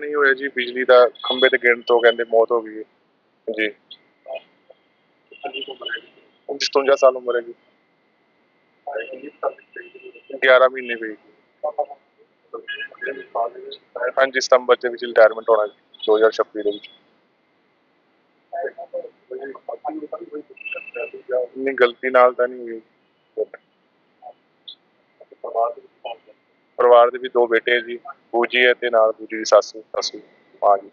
ਨਹੀਂ ਹੋਇਆ ਜੀ, ਬਿਜਲੀ ਦਾ ਖੰਭੇ ਤੇ ਗਿਰਨ ਤੋਂ ਕਹਿੰਦੇ ਮੌਤ ਹੋ ਗਈ ਹੈ। ਜੀ। 57 ਸਾਲ ਉਮਰ ਹੈ ਜੀ। 11 ਮਹੀਨੇ ਹੋਏ ਹਾਂਜੀ, ਸਤੰਬਰ ਦੇ ਵਿੱਚ ਰਿਟਾਇਰਮੈਂਟ ਹੋਣਾ ਜੀ 2026 ਦੇ ਵਿੱਚ। ਨਹੀਂ, ਗਲਤੀ ਨਾਲ ਤਾਂ ਨਹੀਂ ਹੋਈ। ਪਰਿਵਾਰ ਦੇ ਵੀ ਦੋ ਬੇਟੇ ਜੀ ਬੂਜੀ ਹੈ ਤੇ ਨਾਲ ਬੂਜੀ ਦੀ ਸੱਸ ਸੱਸ, ਮਾਂ ਜੀ।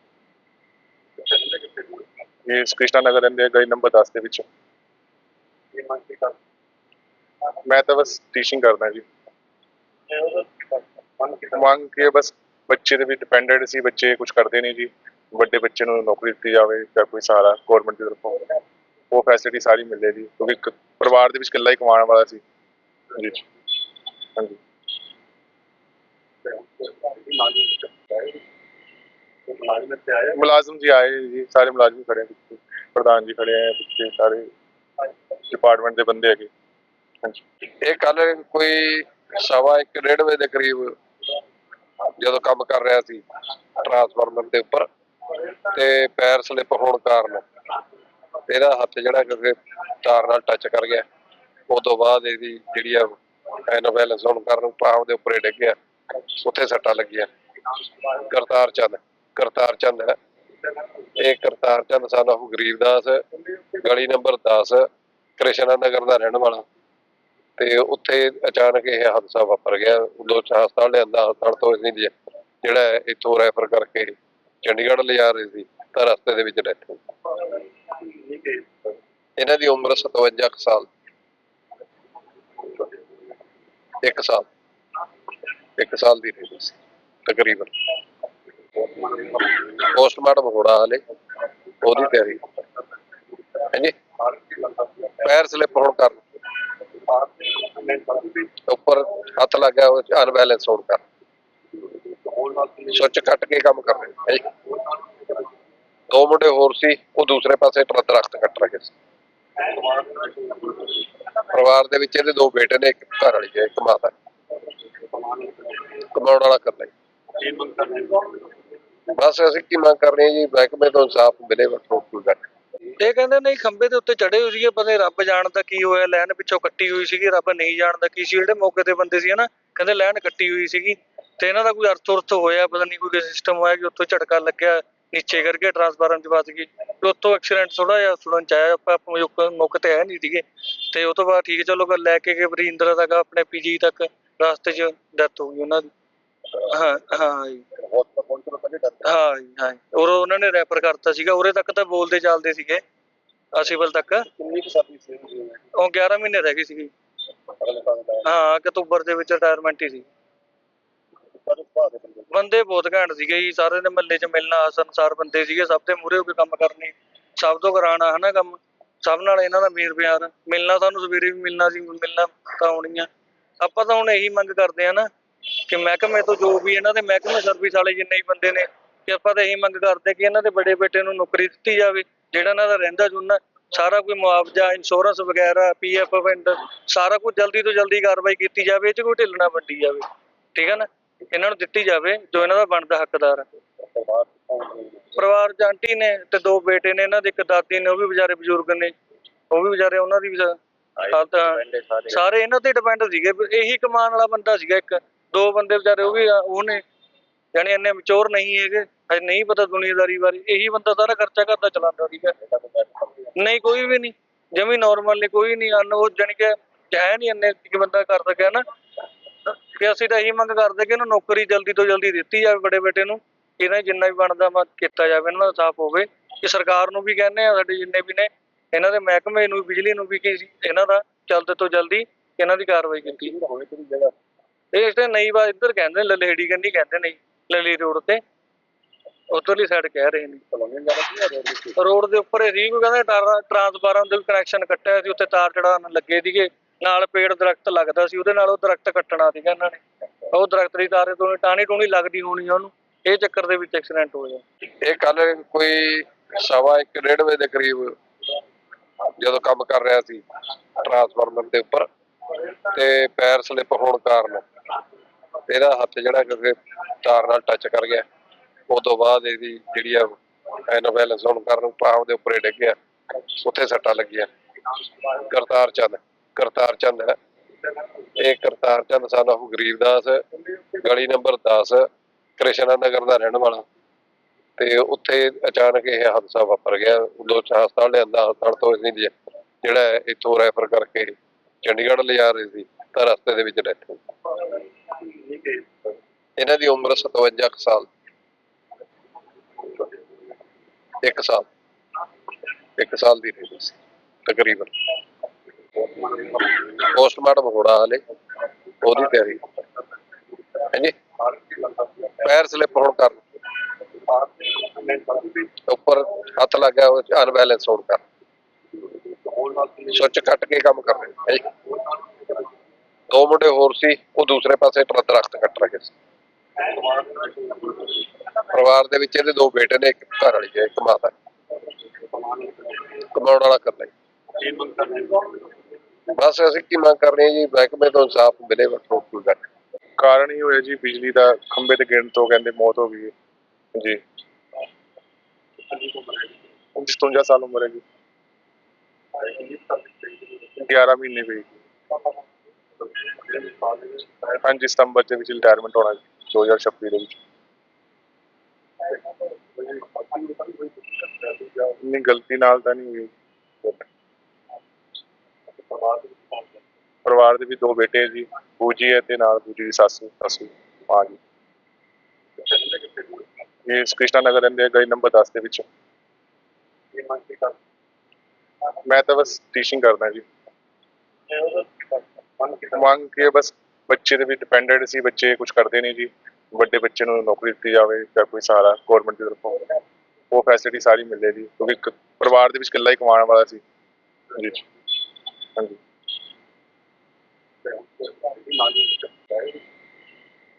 ਇਹ ਕ੍ਰਿਸ਼ਨਾ ਨਗਰ ਰਹਿੰਦੇ ਗਲੀ ਨੰਬਰ 10 ਦੇ ਵਿੱਚ। ਮੈਂ ਤਾਂ ਬਸ ਟੀਚਿੰਗ ਕਰਦਾ ਜੀ। ਮੰਗ ਕੇ ਬਸ ਬੱਚੇ ਦੇ ਵੀ ਡਿਪੈਂਡੈਂਟ ਸੀ, ਬੱਚੇ ਕੁਝ ਕਰਦੇ ਨਹੀਂ ਜੀ। ਵੱਡੇ ਬੱਚੇ ਨੂੰ ਨੌਕਰੀ ਦਿੱਤੀ ਜਾਵੇ ਜਾਂ ਕੋਈ ਸਹਾਰਾ ਗਵਰਨਮੈਂਟ ਦੀ ਤਰਫੋਂ। ਉਹ ਫੈਸਿਲਿਟੀ ਸਾਰੀ ਮਿਲੇ ਜੀ, ਕਿਉਂਕਿ ਪਰਿਵਾਰ ਦੇ ਵਿੱਚ ਇਕੱਲਾ ਹੀ ਕਮਾਉਣ ਵਾਲਾ ਸੀ। ਜੀ ਹਾਂਜੀ। ਮੁਲਾਜ਼ਮ ਜੀ ਆਏ ਜੀ, ਸਾਰੇ ਮੁਲਾਜ਼ਮ ਖੜੇ ਆ ਪਿੱਛੇ। ਪ੍ਰਧਾਨ ਜੀ ਖੜੇ ਆ ਪਿੱਛੇ, ਸਾਰੇ ਡਿਪਾਰਟਮੈਂਟ ਦੇ ਬੰਦੇ ਹੈਗੇ। ਹਾਂਜੀ। ਇਹ ਕੱਲ ਕੋਈ ਸਵਾ ਇੱਕ, ਡੇਢ ਵਜੇ ਦੇ ਕਰੀਬ ਜਦੋਂ ਕੰਮ ਕਰ ਰਿਹਾ ਸੀ ਟਰਾਂਸਫਾਰਮਰ ਦੇ ਉੱਪਰ, ਤੇ ਪੈਰ ਸਲਿੱਪ ਹੋਣ ਕਾਰਨ ਇਹਦਾ ਹੱਥ ਜਿਹੜਾ ਕਿ ਤਾਰ ਨਾਲ ਟੱਚ ਕਰ ਗਿਆ। ਉਸ ਤੋਂ ਬਾਅਦ ਇਹਦੀ ਜਿਹੜੀ ਆ ਐਨੋਵੈਲੈਂਸ ਹੋਣ ਕਾਰਨ ਪਾਵ ਦੇ ਉੱਪਰ ਡਿੱਗ ਗਿਆ। ਉੱਥੇ ਸੱਟਾਂ ਲੱਗੀਆਂ। ਕਰਤਾਰ ਚੰਦ ਕਰਤਾਰ ਚੰਦ ਹੈ। ਇਹ ਕਰਤਾਰ ਚੰਦ ਸਾਡਾ ਉਹ ਗਰੀਬਦਾਸ ਗਲੀ ਨੰਬਰ 10 ਕ੍ਰਿਸ਼ਨਾ ਨਗਰ ਦਾ ਰਹਿਣ ਵਾਲਾ। ਤੇ ਉੱਥੇ ਅਚਾਨਕ ਇਹ ਹਾਦਸਾ ਵਾਪਰ ਗਿਆ। ਉਦੋਂ ਹਸਪਤਾਲ ਲਿਆਂਦਾ ਹਸਪਤਾਲ ਤੋਂ ਇਸਨੇ ਜਿਹੜਾ ਇੱਥੋਂ ਰੈਫਰ ਕਰਕੇ ਚੰਡੀਗੜ੍ਹ ਲਿਜਾ ਰਹੇ ਸੀ, ਤਾਂ ਰਸਤੇ ਦੇ ਵਿੱਚ ਡੈਥ ਹੋ ਇਹਨਾਂ ਦੀ ਉਮਰ 57 ਸਾਲ। ਇੱਕ ਸਾਲ। ਇੱਕ ਸਾਲ ਦੀ ਰਹੀ ਸੀ, ਤਕਰੀਬਨ। ਪੋਸਟਮਾਰਟਮ ਹੋਣਾ ਹਲੇ, ਉਹਦੀ ਤਿਆਰੀ। ਹਾਂਜੀ? ਪੈਰ ਸਲਿੱਪ ਹੋਣ ਕਾਰਨ। ਉੱਪਰ ਹੱਥ ਲੱਗਾ ਉਹ ਅਨਬੈਲੈਂਸ ਹੋਣ ਕਾਰਨ। ਸੁੱਚ ਕੱਟ ਕੇ ਕੰਮ ਕਰ ਰਹੇ ਦੋ ਮੁੰਡੇ ਹੋਰ ਸੀ, ਉਹ ਦੂਸਰੇ ਪਾਸੇ ਟਰ- ਦਰਖਤ ਕੱਟ ਰਹੇ ਸੀ। ਪਰਿਵਾਰ ਦੇ ਵਿੱਚ ਇਹਦੇ ਦੋ ਬੇਟੇ ਨੇ, ਇੱਕ ਘਰ ਵਾਲੀ ਹੈ ਇੱਕ ਮਾਤਾ। ਕਮਾਉਣ ਵਾਲਾ ਕਰ ਲਈ ਬਸ ਅਸੀਂ ਕੀ ਮੰਗ ਕਰ ਰਹੇ ਹਾਂ ਜੀ ਮਹਿਕਮੇ ਤੋਂ ਇਨਸਾਫ ਮਿਲੇ ਹੋਰ ਕੋਈ ਗੱਲ। ਇਹ ਕਹਿੰਦੇ ਨਹੀਂ ਖੰਬੇ ਦੇ ਉੱਤੇ ਚੜੇ ਹੋਏ ਸੀਗੇ ਪਤਾ ਰੱਬ ਜਾਣਦਾ ਕੀ ਹੋਇਆ ਲਾਈਨ ਪਿੱਛੋਂ ਕੱਟੀ ਹੋਈ ਸੀਗੀ ਰੱਬ ਨਹੀਂ ਜਾਣਦਾ ਕੀ ਸੀ ਜਿਹੜੇ ਮੌਕੇ ਤੇ ਬੰਦੇ ਸੀ ਹਨਾ ਕਹਿੰਦੇ ਲਾਈਨ ਕੱਟੀ ਹੋਈ ਸੀਗੀ ਤੇ ਇਹਨਾਂ ਦਾ ਕੋਈ ਅਰਥ ਉਰਥ ਹੋਇਆ ਪਤਾ ਨਹੀਂ ਕੋਈ ਸਿਸਟਮ ਹੋਇਆ ਕਿ ਉੱਥੋਂ ਝਟਕਾ ਲੱਗਿਆ ਨੀਚੇ ਕਰਕੇ ਟਰਾਂਸਫਾਰਮ 'ਚ ਵੱਜ ਗਈ ਤੇ ਉੱਥੋਂ ਐਕਸੀਡੈਂਟ ਥੋੜਾ ਜਿਹਾ ਸੁਣਨ ਚ ਆਇਆ ਆਪਾਂ ਮੌਕੇ- ਤੇ ਹੈ ਨਹੀਂ ਸੀਗੇ ਤੇ ਉਹ ਤੋਂ ਬਾਅਦ ਠੀਕ ਚਲੋ ਲੈ ਕੇ ਗਏ ਵਰਿੰਦਰ ਤੱਕ ਆਪਣੇ ਪੀਜੀ ਤੱਕ ਰਸਤੇ 'ਚ ਡੈਥ ਹੋ ਗਈ ਉਹਨਾਂ ਦੀ। ਹਾਂ ਹਾਂ ਜੀ। ਹਾਂ ਜੀ, ਹਾਂ ਜੀ। ਔਰ ਉਹਨਾਂ ਨੇ ਰੈਫਰ ਕਰਤਾ ਸੀਗਾ ਉਰੇ ਤੱਕ ਤਾਂ ਬੋਲਦੇ ਚੱਲਦੇ ਸੀਗੇ ਅਸੀਬਲ ਤੱਕ। ਉਹ 11 ਮਹੀਨੇ ਰਹਿ ਗਏ ਸੀਗੇ। ਹਾਂ ਅਕਤੂਬਰ ਦੇ ਵਿੱਚ ਰਿਟਾਇਰਮੈਂਟ ਹੀ ਸੀ। ਬੰਦੇ। ਬਹੁਤ ਘੈਂਟ ਸੀਗੇ ਜੀ ਸਾਰੇ ਨੇ ਮੱਲੇ 'ਚ ਮਿਲਣਾ ਹਸਨਸਾਰ ਬੰਦੇ ਸੀਗੇ ਸਭ ਦੇ ਮੂਹਰੇ ਹੋ ਕੇ ਕੰਮ ਕਰਨੇ ਸਭ ਤੋਂ ਕਰਾਣਾ ਹਨਾ ਕੰਮ? ਸਭ ਨਾਲ ਇਹਨਾਂ ਦਾ ਮੇਰ ਪਿਆਰ। ਮਿਲਣਾ ਸਾਨੂੰ ਸਵੇਰੇ ਵੀ ਮਿਲਣਾ ਸੀ ਮਿਲਣਾ ਤਾਂ ਆਉਣੀ ਆ। ਆਪਾਂ ਤਾਂ ਹੁਣ ਇਹੀ ਮੰਗ ਕਰਦੇ ਆ ਨਾ ਕਿ ਮਹਿਕਮੇ ਤੋਂ ਜੋ ਵੀ ਇਹਨਾਂ ਦੇ ਮਹਿਕਮੇ ਸਰਵਿਸ ਵਾਲੇ ਜਿੰਨੇ ਵੀ ਬੰਦੇ ਨੇ, ਕਿ ਆਪਾਂ ਤਾਂ ਇਹੀ ਮੰਗ ਕਰਦੇ ਕਿ ਇਹਨਾਂ ਦੇ ਬੜੇ ਬੇਟੇ ਨੂੰ ਨੌਕਰੀ ਦਿੱਤੀ ਜਾਵੇ, ਜਿਹੜਾ ਇਹਨਾਂ ਦਾ ਰਹਿੰਦਾ ਜੁਨਾ, ਸਾਰਾ ਕੋਈ ਮੁਆਵਜ਼ਾ ਇੰਸ਼ੋਰੈਂਸ ਵਗੈਰਾ ਪੀਐਫ ਫੰਡ ਸਾਰਾ ਕੁਝ ਜਲਦੀ ਤੋਂ ਜਲਦੀ ਕਾਰਵਾਈ ਕੀਤੀ ਜਾਵੇ, ਇਹ 'ਚ ਕੋਈ ਢਿੱਲ ਨਾ ਵੱਡੀ ਜਾਵੇ, ਠੀਕ ਹੈ ਨਾ? ਇਹਨਾਂ ਨੂੰ ਦਿੱਤੀ ਜਾਵੇ, ਜੋ ਇਹਨਾਂ ਦਾ ਬਣਦਾ ਹੱਕਦਾਰ ਹੈ ਪਰਿਵਾਰ ਚ ਆਂਟੀ ਨੇ ਤੇ ਦੋ ਬੇਟੇ ਨੇ, ਇਹਨਾਂ ਦੇ ਇੱਕ ਦਾਦੀ ਨੇ, ਉਹ ਵੀ ਵਿਚਾਰੇ ਬਜ਼ੁਰਗ ਨੇ, ਉਹ ਵੀ ਵਿਚਾਰੇ ਉਹਨਾਂ ਦੀ ਵੀ ਹਾਲਤ ਸਾਰੇ। ਇਹਨਾਂ ਤੇ ਡਿਪੈਂਡ ਸੀਗੇ ਇਹੀ ਕਮਾਉਣ ਵਾਲਾ ਬੰਦਾ ਸੀਗਾ ਇੱਕ। ਦੋ ਬੰਦੇ ਵਿਚਾਰੇ ਉਹ ਵੀ ਆ- ਉਹ ਨੇ ਯਾਨੀ ਇੰਨੇ ਮਚੋਰ ਨਹੀਂ ਹੈਗੇ ਹਜੇ ਨਹੀਂ ਪਤਾ ਦੁਨੀਆਦਾਰੀ ਬਾਰੇ ਇਹੀ ਬੰਦਾ ਸਾਰਾ ਖਰਚਾ ਕਰਦਾ ਚਲਾਉਂਦਾ ਸੀਗਾ। ਨਹੀਂ ਕੋਈ ਵੀ ਨਹੀਂ ਜਮੀ ਨਾਰਮਲ ਨਹੀਂ ਕੋਈ ਨਹੀਂ ਅਨ ਉਹ ਜਾਣੀ ਕਿ ਹੈ ਨਹੀਂ ਇੰਨੇ ਕਿ ਬੰਦਾ ਕਰ ਸਕਿਆ ਨਾ। ਕਿ ਅਸੀਂ ਤਾਂ ਇਹੀ ਮੰਗ ਕਰਦੇ ਕਿ ਇਹਨੂੰ ਨੌਕਰੀ ਜਲਦੀ ਤੋਂ ਜਲਦੀ ਦਿੱਤੀ ਜਾਵੇ ਬੜੇ ਬੇਟੇ ਨੂੰ ਇਹਨਾਂ ਜਿੰਨਾ ਵੀ ਬਣਦਾ ਕੀਤਾ ਜਾਵੇ ਇਹਨਾਂ ਦਾ ਸਾਫ਼ ਹੋਵੇ। ਕਿ ਸਰਕਾਰ ਨੂੰ ਵੀ ਕਹਿੰਦੇ ਆ ਸਾਡੇ ਜਿੰਨੇ ਵੀ ਨੇ ਇਹਨਾਂ ਦੇ ਮਹਿਕਮੇ ਨੂੰ ਬਿਜਲੀ ਨੂੰ ਵੀ ਕਿ ਇਹਨਾਂ ਦਾ ਜਲਦ ਤੋਂ ਜਲਦੀ ਇਹਨਾਂ ਦੀ ਕਾਰਵਾਈ ਕੀਤੀ। ਇਹ ਤੇ ਨਈ ਵਾ ਇੱਧਰ ਕਹਿੰਦੇ ਲਲੇੜੀ ਕੰਨੀ ਕਹਿੰਦੇ ਨੇ ਲਲੀ ਰੋਡ ਤੇ। ਉਧਰਲੀ ਸਾਈਡ ਕਹਿ ਰਹੇ ਨੇ। ਰੋਡ ਦੇ ਉੱਪਰ ਕੋਈ ਕਹਿੰਦਾ ਟਰ- ਟਰਾਂਸਫਾਰਮ ਦੇ ਕਨੈਕਸ਼ਨ ਕੱਟਿਆ ਸੀ ਉੱਥੇ ਤਾਰ ਚੜਾਉਣ ਲੱਗੇ ਸੀਗੇ। ਨਾਲ ਪੇੜ ਦਰਖਤ ਲੱਗਦਾ ਸੀ ਉਹਦੇ ਨਾਲ ਉਹ ਦਰਖਤ ਕੱਟਣਾ ਸੀਗਾ ਇਹਨਾਂ ਨੇ। ਉਹ ਦਰਖਤ ਦੀ ਤਾਰੇ ਤੋਂ ਟਾਣੀ ਟੂਣੀ ਲੱਗਦੀ ਹੋਣੀ ਉਹਨੂੰ। ਇਹ ਚੱਕਰ ਦੇ ਵਿੱਚ ਐਕਸੀਡੈਂਟ ਹੋਇਆ। ਇਹ ਕੱਲ ਕੋਈ ਸਵਾ ਇੱਕ ਡੇਢ ਵਜੇ ਦੇ ਕਰੀਬ ਜਦੋਂ ਕੰਮ ਕਰ ਰਿਹਾ ਸੀ ਟਰਾਂਸਫਾਰਮਰ ਦੇ ਉੱਪਰ, ਤੇ ਪੈਰ ਸਲਿੱਪ ਹੋਣ ਕਾਰਨ ਇਹਦਾ ਹੱਥ ਜਿਹੜਾ ਕਿ ਤਾਰ ਨਾਲ ਟੱਚ ਕਰ ਗਿਆ। ਉਸ ਤੋਂ ਬਾਅਦ ਇਹਦੀ ਜਿਹੜੀ ਆ ਐਨੋਵੈਲੈਂਸ ਹੋਣ ਕਾਰਨ ਪਾਵ ਦੇ ਉੱਪਰ ਹੀ ਡਿੱਗ ਗਿਆ। ਉੱਥੇ ਸੱਟਾਂ ਲੱਗੀਆਂ। ਕਰਤਾਰ ਚੰਦ ਕਰਤਾਰ ਚੰਦ ਹੈ। ਇਹ ਕਰਤਾਰ ਚੰਦ ਸਾਡਾ ਉਹ ਗਰੀਬਦਾਸ ਗਲੀ ਨੰਬਰ 10 ਕ੍ਰਿਸ਼ਨਾ ਨਗਰ ਦਾ ਰਹਿਣ ਵਾਲਾ। ਤੇ ਉੱਥੇ ਅਚਾਨਕ ਇਹ ਹਾਦਸਾ ਵਾਪਰ ਗਿਆ। ਉਦੋਂ ਹਸਪਤਾਲ ਲਿਆਂਦਾ ਹਸਪਤਾਲ ਤੋਂ ਇਸਨੇ ਜਿਹੜਾ ਇੱਥੋਂ ਰੈਫਰ ਕਰਕੇ ਚੰਡੀਗੜ੍ਹ ਲਿਜਾ ਰਹੇ ਸੀ, ਤਾਂ ਰਸਤੇ ਦੇ ਵਿੱਚ ਡੈਥ ਹੋ ਇਹਨਾਂ ਦੀ ਉਮਰ 57 ਸਾਲ। ਇੱਕ ਸਾਲ। ਇੱਕ ਸਾਲ ਦੀ ਰਹੀ ਸੀ, ਤਕਰੀਬਨ। ਪੋਸਟਮਾਰਟਮ ਹੋਣਾ ਹਲੇ, ਉਹਦੀ ਤਿਆਰੀ। ਹਾਂਜੀ। ਪੈਰ ਸਲਿੱਪ ਹੋਣ ਕਾਰਨ। ਉੱਪਰ ਹੱਥ ਲੱਗਾ ਉਹ ਅਨਬੈਲੈਂਸ ਹੋਣ ਕਾਰਨ ਸੁੱਚ ਕੱਟ ਕੇ ਕੰਮ ਕਰ ਰਹੇ ਹੈ ਜੀ। ਦੋ ਮੁੰਡੇ ਹੋਰ ਸੀ ਉਹ ਦੂਸਰੇ ਪਾਸੇ ਦਰਖਤ ਕੱਟ ਰਹੇ ਸੀ ਪਰਿਵਾਰ ਦੇ ਵਿੱਚ ਇਹਦੇ ਦੋ ਬੇਟੇ ਨੇ ਇੱਕ ਘਰ ਵਾਲੀ ਹੈ ਇੱਕ ਮਾਤਾ। ਕਮਾਉਣ ਵਾਲਾ ਕਰ ਲਈ ਬਸ ਅਸੀਂ ਕੀ ਮੰਗ ਕਰ ਰਹੇ ਜੀ ਮਹਿਕਮੇ ਤੋਂ ਇਨਸਾਫ ਮਿਲੇ ਗੱਲ ਨਹੀਂ। ਕਾਰਨ ਹੀ ਹੋਇਆ ਜੀ ਬਿਜਲੀ ਦਾ ਖੰਭੇ ਤੇ ਗਿਰਨ ਤੋਂ ਕਹਿੰਦੇ ਮੌਤ ਹੋ ਗਈ ਹੈ ਜੀ 57 ਸਾਲ ਉਮਰ ਹੈ ਜੀ। 11 ਮਹੀਨੇ ਹੋਈ ਹਾਂਜੀ, ਸਤੰਬਰ ਦੇ ਵਿੱਚ ਰਿਟਾਇਰਮੈਂਟ ਹੋਣਾ ਜੀ 2026 ਦੇ ਵਿੱਚ। ਨਹੀਂ, ਗਲਤੀ ਨਾਲ ਤਾਂ ਨਹੀਂ ਹੋਈ। ਪਰਿਵਾਰ ਦੇ ਵੀ ਦੋ ਬੇਟੇ ਹੈ ਜੀ, ਬੂਜੀ ਹੈ ਤੇ ਨਾਲ ਬੂਜੀ ਦੀ ਸੱਸ ਸੱਸ, ਮਾਂ ਜੀ। ਇਹ ਕ੍ਰਿਸ਼ਨਾ ਨਗਰ ਰਹਿੰਦੇ ਗਲੀ ਨੰਬਰ 10 ਦੇ ਵਿੱਚ। ਮੈਂ ਤਾਂ ਬਸ ਟੀਚਿੰਗ ਕਰਦਾ ਜੀ। ਮੰਗ ਕੇ ਬਸ ਬੱਚੇ ਦੇ ਵੀ ਡਿਪੈਂਡੈਂਟ ਸੀ, ਬੱਚੇ ਕੁਝ ਕਰਦੇ ਨਹੀਂ ਜੀ। ਵੱਡੇ ਬੱਚੇ ਨੂੰ ਨੌਕਰੀ ਦਿੱਤੀ ਜਾਵੇ ਜਾਂ ਕੋਈ ਸਹਾਰਾ ਗਵਰਨਮੈਂਟ ਦੀ ਤਰਫੋਂ। ਉਹ ਫੈਸਿਲਿਟੀ ਸਾਰੀ ਮਿਲੇ ਜੀ, ਕਿਉਂਕਿ ਪਰਿਵਾਰ ਦੇ ਵਿੱਚ ਇਕੱਲਾ ਹੀ ਕਮਾਉਣ ਵਾਲਾ ਸੀ। ਜੀ ਹਾਂਜੀ।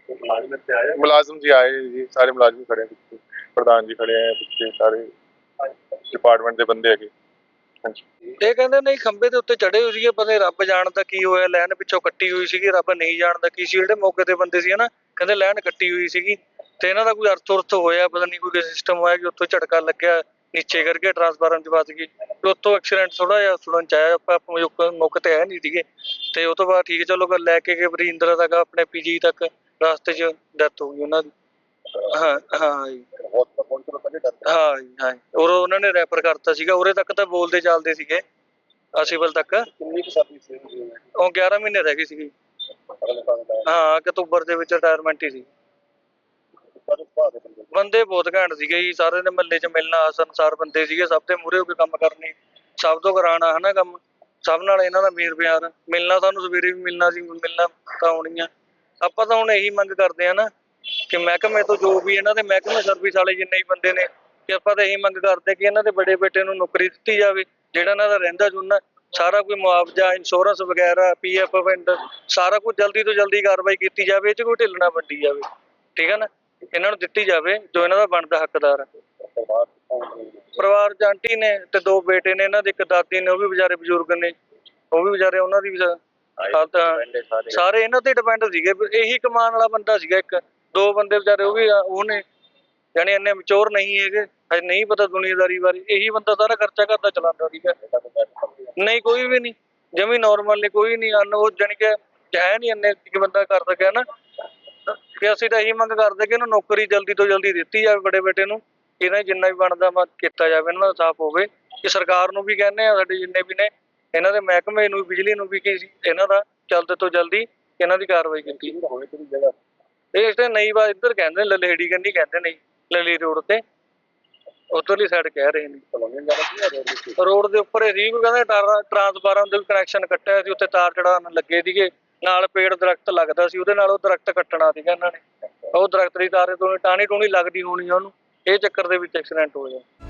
ਮੁਲਾਜ਼ਮ ਜੀ ਆਏ ਜੀ ਸਾਰੇ ਮੁਲਾਜ਼ਮ ਖੜੇ ਆ ਪਿੱਛੇ। ਪ੍ਰਧਾਨ ਜੀ ਖੜੇ ਆ ਪਿੱਛੇ ਸਾਰੇ ਡਿਪਾਰਟਮੈਂਟ ਦੇ ਬੰਦੇ ਹੈਗੇ। ਹਾਂਜੀ। ਇਹ ਕਹਿੰਦੇ ਨਹੀਂ ਖੰਭੇ ਦੇ ਉੱਤੇ ਚੜੇ ਹੋਏ ਸੀਗੇ ਪਤਾ ਨੀ ਰੱਬ ਜਾਣਦਾ ਕੀ ਹੋਇਆ ਲੈਨ ਪਿੱਛੋਂ ਕੱਟੀ ਹੋਈ ਸੀਗੀ ਰੱਬ ਨਹੀਂ ਜਾਣਦਾ ਕੀ ਸੀ। ਜਿਹੜੇ ਮੌਕੇ ਤੇ ਬੰਦੇ ਸੀ ਹਨਾ ਕਹਿੰਦੇ ਲੈਨ ਕੱਟੀ ਹੋਈ ਸੀਗੀ ਤੇ ਇਹਨਾਂ ਦਾ ਕੋਈ ਅਰਥ ਉਰਥ ਹੋਇਆ ਪਤਾ ਨਹੀਂ ਕੋਈ ਸਿਸਟਮ ਹੋਇਆ ਕਿ ਉੱਥੋਂ ਝਟਕਾ ਲੱਗਿਆ। ਨੀਚੇ ਕਰਕੇ ਟਰਾਂਸਫਾਰਮ 'ਚ ਵੱਜ ਗਈ ਤੇ ਉੱਥੋਂ ਐਕਸੀਡੈਂਟ ਥੋੜਾ ਜਿਹਾ ਸੁਣਨ ਚ ਆਇਆ ਆਪਾਂ ਮੌਕੇ- ਮੌਕੇ ਤੇ ਹੈ ਨਹੀਂ ਸੀਗੇ। ਤੇ ਉਹ ਤੋਂ ਬਾਅਦ ਠੀਕ ਚਲੋ ਫਿਰ ਲੈ ਕੇ ਗਏ ਵਰਿੰਦਰ ਤੱਕ ਆਪਣੇ ਪੀਜੀ ਤੱਕ ਰਸਤੇ 'ਚ ਡੈਥ ਹੋ ਗਈ ਉਹਨਾਂ ਦੀ। ਹਾਂ ਹਾਂ ਜੀ। ਹਾਂ ਜੀ, ਹਾਂ। ਔਰ ਉਹਨਾਂ ਨੇ ਰੈਫਰ ਕਰਤਾ ਸੀਗਾ ਉਰੇ ਤੱਕ ਤਾਂ ਬੋਲਦੇ ਚੱਲਦੇ ਸੀਗੇ ਅਸੀਬਲ ਤੱਕ। ਕਿੰਨੀ ਕੁ ਸੀ ਉਹ 11 ਮਹੀਨੇ ਰਹਿ ਗਏ ਸੀਗੇ। ਹਾਂ ਅਕਤੂਬਰ ਦੇ ਵਿੱਚ ਰਿਟਾਇਰਮੈਂਟ ਹੀ ਸੀ। ਬੰਦੇ ਬਹੁਤ ਘੈਂਟ ਸੀਗੇ ਜੀ ਸਾਰੇ ਨੇ ਮਹੱਲੇ 'ਚ ਮਿਲਣਾ ਹਸਨਸਾਰ ਬੰਦੇ ਸੀਗੇ, ਸਭ ਦੇ ਮੂਹਰੇ ਹੋ ਕੇ ਕੰਮ ਕਰਨੇ, ਸਭ ਤੋਂ ਕਰਾਉਣਾ ਹਨਾ ਕੰਮ, ਸਭ ਨਾਲ ਇਹਨਾਂ ਦਾ ਮੇਰ ਪਿਆਰ, ਮਿਲਣਾ ਸਾਨੂੰ ਸਵੇਰੇ ਵੀ ਮਿਲਣਾ ਸੀ, ਮਿਲਣਾ ਤਾਂ ਆਉਣੀ ਆ ਆਪਾਂ ਤਾਂ ਹੁਣ ਇਹੀ ਮੰਗ ਕਰਦੇ ਆ ਨਾ ਕਿ ਮਹਿਕਮੇ ਤੋਂ ਜੋ ਵੀ ਇਹਨਾਂ ਦੇ ਮਹਿਕਮੇ ਸਰਵਿਸ ਵਾਲੇ ਜਿੰਨੇ ਵੀ ਬੰਦੇ ਨੇ, ਕਿ ਆਪਾਂ ਤਾਂ ਇਹੀ ਮੰਗ ਕਰਦੇ ਕਿ ਇਹਨਾਂ ਦੇ ਬੜੇ ਬੇਟੇ ਨੂੰ ਨੌਕਰੀ ਦਿੱਤੀ ਜਾਵੇ, ਜਿਹੜਾ ਇਹਨਾਂ ਦਾ ਰਹਿੰਦਾ ਜੁਨਾ, ਸਾਰਾ ਕੋਈ ਮੁਆਵਜ਼ਾ ਇੰਸ਼ੋਰੈਂਸ ਵਗੈਰਾ ਪੀਐਫ ਫੰਡ ਸਾਰਾ ਕੁਝ ਜਲਦੀ ਤੋਂ ਜਲਦੀ ਕਾਰਵਾਈ ਕੀਤੀ ਜਾਵੇ, ਇਹ 'ਚ ਕੋਈ ਢਿੱਲ ਨਾ ਵੱਡੀ ਜਾਵੇ। ਠੀਕ ਹੈ ਨਾ? ਇਹਨਾਂ ਨੂੰ ਦਿੱਤੀ ਜਾਵੇ ਜੋ ਇਹਨਾਂ ਦਾ ਬਣਦਾ ਹੱਕਦਾਰ। ਹੈ ਪਰਿਵਾਰ ਚ ਆਂਟੀ ਨੇ ਤੇ ਦੋ ਬੇਟੇ ਨੇ ਇਹਨਾਂ ਦੇ ਇੱਕ ਦਾਦੀ ਨੇ ਉਹ ਵੀ ਵਿਚਾਰੇ ਬਜ਼ੁਰਗ ਨੇ ਉਹ ਵੀ ਵਿਚਾਰੇ ਉਹਨਾਂ ਦੀ ਵੀ ਸਾਰੇ। ਇਹਨਾਂ ਤੇ ਡਿਪੈਂਡ ਸੀਗੇ ਇਹੀ ਕਮਾਉਣ ਵਾਲਾ ਬੰਦਾ ਸੀਗਾ ਇੱਕ। ਦੋ ਬੰਦੇ ਵਿਚਾਰੇ ਉਹ ਵੀ ਆ- ਉਹ ਨੇ ਜਾਣੀ ਇੰਨੇ ਮਚੋਰ ਨਹੀਂ ਹੈਗੇ ਹਜੇ ਨਹੀਂ ਪਤਾ ਦੁਨੀਆਦਾਰੀ ਬਾਰੇ ਇਹੀ ਬੰਦਾ ਸਾਰਾ ਖਰਚਾ ਕਰਦਾ ਚਲਾਉਂਦਾ ਸੀਗਾ। ਨਹੀਂ ਕੋਈ ਵੀ ਨਹੀਂ ਜਮੀ ਨਾਰਮਲ ਨੇ ਕੋਈ ਨਹੀਂ ਅਨ ਉਹ ਜਾਣੀ ਕਿ ਹੈ ਨਹੀਂ ਇੰਨੇ ਕਿ ਬੰਦਾ ਕਰ ਸਕਿਆ ਨਾ। ਕਿ ਅਸੀਂ ਤਾਂ ਇਹੀ ਮੰਗ ਕਰਦੇ ਕਿ ਇਹਨੂੰ ਨੌਕਰੀ ਜਲਦੀ ਤੋਂ ਜਲਦੀ ਦਿੱਤੀ ਜਾਵੇ ਬੜੇ ਬੇਟੇ ਨੂੰ, ਇਹਨਾਂ ਜਿੰਨਾ ਵੀ ਬਣਦਾ ਵਾ ਕੀਤਾ ਜਾਵੇ, ਇਹਨਾਂ ਦਾ ਸਾਫ਼ ਹੋਵੇ। ਕਿ ਸਰਕਾਰ ਨੂੰ ਵੀ ਕਹਿੰਦੇ ਆ, ਸਾਡੇ ਜਿੰਨੇ ਵੀ ਨੇ, ਇਹਨਾਂ ਦੇ ਮਹਿਕਮੇ ਨੂੰ, ਬਿਜਲੀ ਨੂੰ ਵੀ ਕਿ ਇਹਨਾਂ ਦਾ ਜਲਦ ਤੋਂ ਜਲਦੀ ਇਹਨਾਂ ਦੀ ਕਾਰਵਾਈ ਕੀਤੀ ਹੋਵੇ ਇਹ ਤੇ ਨਹੀਂ ਵਾ ਇੱਧਰ ਕਹਿੰਦੇ, ਲਲੇੜੀ ਕੰਨੀ ਕਹਿੰਦੇ ਨੇ, ਲਲੀ ਰੋਡ ਤੇ। ਉਧਰਲੀ ਸਾਈਡ ਕਹਿ ਰਹੇ ਨੇ। ਰੋਡ ਦੇ ਉੱਪਰ ਇਹ ਕਹਿੰਦੇ ਟਰਾਂਸਫਾਰਮ ਦੇ ਕਨੈਕਸ਼ਨ ਕੱਟਿਆ ਸੀ, ਉੱਥੇ ਤਾਰ ਚੜਾਉਣ ਲੱਗੇ ਸੀਗੇ। ਨਾਲ ਪੇੜ ਦਰਖਤ ਲੱਗਦਾ ਸੀ, ਉਹਦੇ ਨਾਲ ਉਹ ਦਰਖਤ ਕੱਟਣਾ ਸੀਗਾ ਇਹਨਾਂ ਨੇ। ਉਹ ਦਰਖਤ ਦੀ ਤਾਰੇ ਤੋਂ ਟਾਣੀ ਟੂਣੀ ਲੱਗਦੀ ਹੋਣੀ ਆ ਉਹਨੂੰ। ਇਹ ਚੱਕਰ ਦੇ ਵਿੱਚ ਐਕਸੀਡੈਂਟ ਹੋ ਹੋਇਆ